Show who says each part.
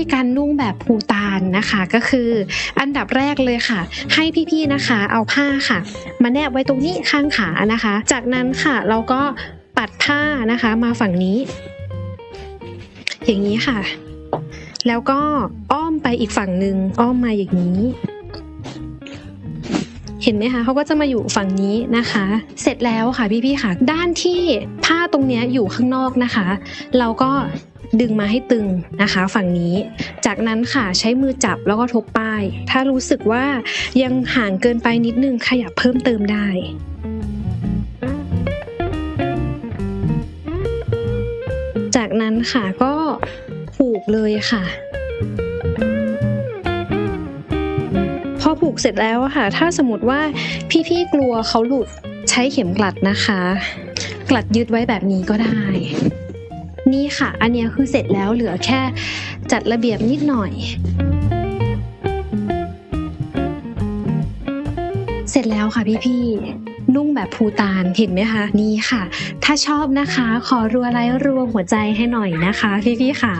Speaker 1: ธีการนุ่งแบบภูตานนะคะ ก็คือ อันดับแรกเลยค่ะ ให้พี่ๆนะคะเอาผ้าค่ะ มาแนบไว้ตรงนี้ข้างขานะคะ จากนั้นค่ะเราก็ปัดผ้านะคะมาฝั่งนี้ อย่างนี้ค่ะ แล้วก็อ้อมไปอีกฝั่งหนึ่งอ้อมมาอย่างนี้ เห็นไหมคะเขาก็จะมาอยู่ฝั่งนี้นะคะ เสร็จแล้วค่ะพี่ๆค่ะ ด้านที่ผ้าตรงนี้อยู่ข้างนอกนะคะ เราก็ดึงมาให้ตึงนะคะ ฝั่งนี้ จากนั้นค่ะใช้มือจับแล้วก็ทบป้าย ถ้ารู้สึกว่ายังห่างเกินไปนิดนึงขยับเพิ่มเติมได้จากนั้นค่ะก็ผูกเลยค่ะ อผูกเสร็จแล้วค่ะ ถ้าสมมติว่าพี่ๆกลัวเขาหลุดใช้เข็มกลัดนะคะ กลัดยึดไว้แบบนี้ก็ได้ นี่ค่ะ อันนี้คือเสร็จแล้วเหลือแค่จัดระเบียบนิดหน่อย เสร็จแล้วค่ะพี่ๆนุ่งแบบภูตานเห็นไหมคะ นี่ค่ะ ถ้าชอบนะคะ ขอรัวไลค์รัวหัวใจให้หน่อยนะคะ พี่ๆค่ะ